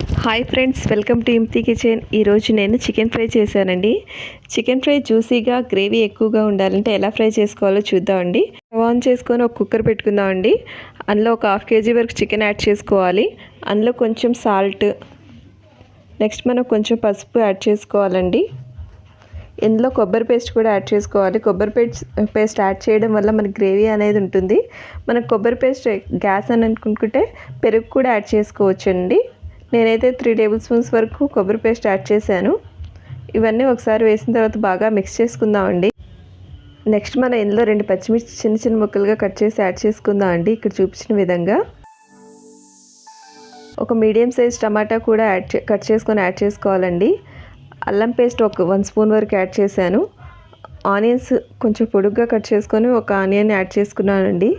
Hi friends welcome to Inti kitchen. ఈరోజు నేను chicken fry చేశానండి. చికెన్ ఫ్రై జ్యూసీగా గ్రేవీ ఎక్కువగా ఉండాలంటే ఎలా ఫ్రై చేసుకోవాలో చూద్దామండి ఆన్ చేసుకొని ఒక కుక్కర్ పెట్టుకుందామండి అందులో ఒక హాఫ్ కేజీ వరకు చికెన్ యాడ్ చేసుకోవాలి. అందులో కొంచెం సాల్ట్ నెక్స్ట్ మనం కొంచెం పసుపు యాడ్ చేసుకోవాలండి. ఇందులో కొబ్బరి పేస్ట్ కూడా యాడ్ చేసుకోవాలి. కొబ్బరి పేస్ట్ పేస్ట్ యాడ్ చేయడం వల్ల మనకి గ్రేవీ అనేది ఉంటుంది. మనకు కొబ్బరి పేస్ట్ గ్యాస్ అని అనుకుంటే పెరుగు కూడా యాడ్ చేసుకోవచ్చండి. నేనైతే త్రీ టేబుల్ స్పూన్స్ వరకు కొబ్బరి పేస్ట్ యాడ్ చేశాను. ఇవన్నీ ఒకసారి వేసిన తర్వాత బాగా మిక్స్ చేసుకుందామండి. నెక్స్ట్ మనం ఇందులో రెండు పచ్చిమిర్చి చిన్న చిన్న ముక్కలుగా కట్ చేసి యాడ్ చేసుకుందామండి ఇక్కడ చూపించిన విధంగా. ఒక మీడియం సైజ్ టమాటా కూడా యాడ్ కట్ చేసుకొని యాడ్ చేసుకోవాలండి. అల్లం పేస్ట్ ఒక వన్ స్పూన్ వరకు యాడ్ చేశాను. ఆనియన్స్ కొంచెం పొడుగ్గా కట్ చేసుకొని ఒక ఆనియన్ యాడ్ చేసుకున్నానండి.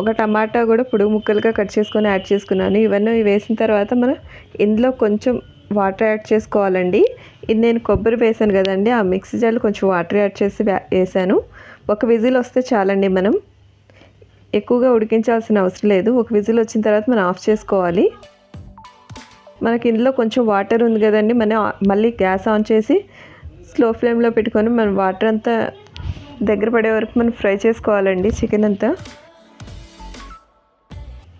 ఒక టమాటా కూడా పొడుగు ముక్కలుగా కట్ చేసుకొని యాడ్ చేసుకున్నాను. ఇవన్నీ వేసిన తర్వాత మనం ఇందులో కొంచెం వాటర్ యాడ్ చేసుకోవాలండి. ఇది నేను కొబ్బరి వేసాను కదండి. ఆ మిక్సీ జార్లో కొంచెం వాటర్ యాడ్ చేసి వేసాను. ఒక విజిల్ వస్తే చాలండి మనం. ఎక్కువగా ఉడికించాల్సిన అవసరం లేదు. ఒక విజిల్ వచ్చిన తర్వాత మనం ఆఫ్ చేసుకోవాలి. మనకి ఇందులో కొంచెం వాటర్ ఉంది కదండి. మనం మళ్ళీ గ్యాస్ ఆన్ చేసి స్లో ఫ్లేమ్లో పెట్టుకొని మనం వాటర్ అంతా దగ్గర పడే వరకు మనం ఫ్రై చేసుకోవాలండి. చికెన్ అంతా.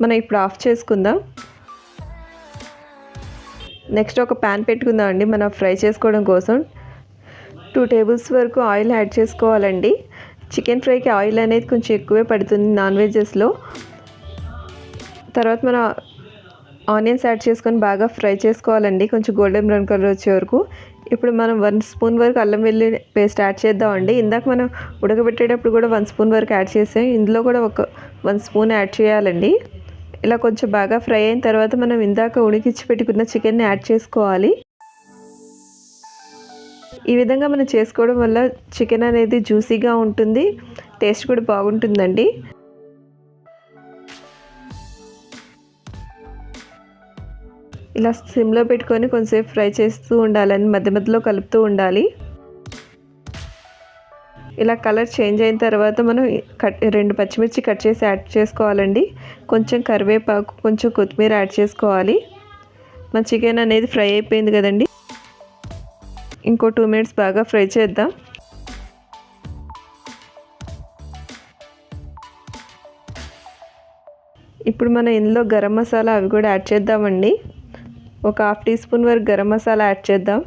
మనం ఇప్పుడు ఆఫ్ చేసుకుందాం. నెక్స్ట్ ఒక ప్యాన్ పెట్టుకుందాం అండి. మనం ఫ్రై చేసుకోవడం కోసం టూ టేబుల్స్ వరకు ఆయిల్ యాడ్ చేసుకోవాలండి. చికెన్ ఫ్రైకి ఆయిల్ అనేది కొంచెం ఎక్కువే పడుతుంది నాన్ వెజెస్లో తర్వాత మనం ఆనియన్స్ యాడ్ చేసుకొని బాగా ఫ్రై చేసుకోవాలండి. కొంచెం గోల్డెన్ బ్రౌన్ కలర్ వచ్చే వరకు. ఇప్పుడు మనం వన్ స్పూన్ వరకు అల్లం వెల్లుల్లి పేస్ట్ యాడ్ చేద్దామండి ఇందాక మనం ఉడకబెట్టేటప్పుడు కూడా వన్ స్పూన్ వరకు యాడ్ చేసాం. ఇందులో కూడా ఒక వన్ స్పూన్ యాడ్ చేయాలండి. ఇలా కొంచెం బాగా ఫ్రై అయిన తర్వాత మనం ఇందాక ఉడికిచ్చి పెట్టుకున్న చికెన్ని యాడ్ చేసుకోవాలి. ఈ విధంగా మనం చేసుకోవడం వల్ల చికెన్ అనేది జ్యూసీగా ఉంటుంది టేస్ట్ కూడా బాగుంటుందండి. ఇలా సిమ్లో పెట్టుకొని కొంచెంసేపు ఫ్రై చేస్తూ ఉండాలని మధ్య మధ్యలో కలుపుతూ ఉండాలి. ఇలా కలర్ చేంజ్ అయిన తర్వాత మనం కట్ రెండు పచ్చిమిర్చి కట్ చేసి యాడ్ చేసుకోవాలండి. కొంచెం కరివేపాకు కొంచెం కొత్తిమీర యాడ్ చేసుకోవాలి. మన చికెన్ అనేది ఫ్రై అయిపోయింది కదండి. ఇంకో టూ మినిట్స్ బాగా ఫ్రై చేద్దాం. ఇప్పుడు మనం ఇందులో గరం మసాలా అవి కూడా యాడ్ చేద్దామండి. ఒక హాఫ్ టీ స్పూన్ వరకు గరం మసాలా యాడ్ చేద్దాం.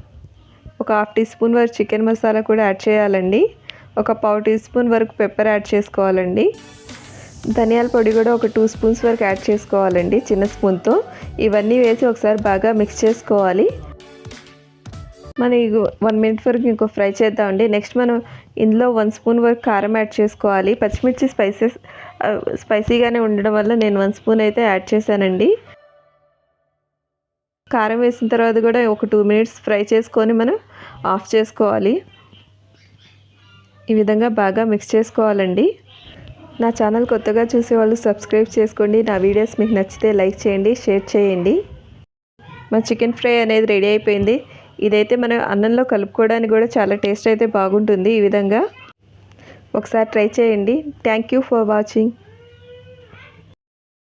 ఒక హాఫ్ టీ స్పూన్ వరకు చికెన్ మసాలా కూడా యాడ్ చేయాలండి. ఒక పావు టీ స్పూన్ వరకు పెప్పర్ యాడ్ చేసుకోవాలండి. ధనియాల పొడి కూడా ఒక టూ స్పూన్స్ వరకు యాడ్ చేసుకోవాలండి చిన్న స్పూన్తో. ఇవన్నీ వేసి ఒకసారి బాగా మిక్స్ చేసుకోవాలి. మనం వన్ మినిట్ వరకు ఇంకో ఫ్రై చేద్దామండి. నెక్స్ట్ మనం ఇందులో వన్ స్పూన్ వరకు కారం యాడ్ చేసుకోవాలి. పచ్చిమిర్చి స్పైసెస్ స్పైసీగానే ఉండడం వల్ల నేను వన్ స్పూన్ అయితే యాడ్ చేశానండి. కారం వేసిన తర్వాత కూడా ఒక టూ మినిట్స్ ఫ్రై చేసుకొని మనం ఆఫ్ చేసుకోవాలి. ఈ విధంగా బాగా మిక్స్ చేసుకోవాలండి. నా ఛానల్ కొత్తగా చూసేవాళ్ళు సబ్స్క్రైబ్ చేసుకోండి. నా వీడియోస్ మీకు నచ్చితే లైక్ చేయండి షేర్ చేయండి. మా చికెన్ ఫ్రై అనేది రెడీ అయిపోయింది. ఇదైతే మనం అన్నంలో కలుపుకోవడానికి కూడా చాలా టేస్ట్ అయితే బాగుంటుంది ఈ విధంగా. ఒకసారి ట్రై చేయండి. Thank you for watching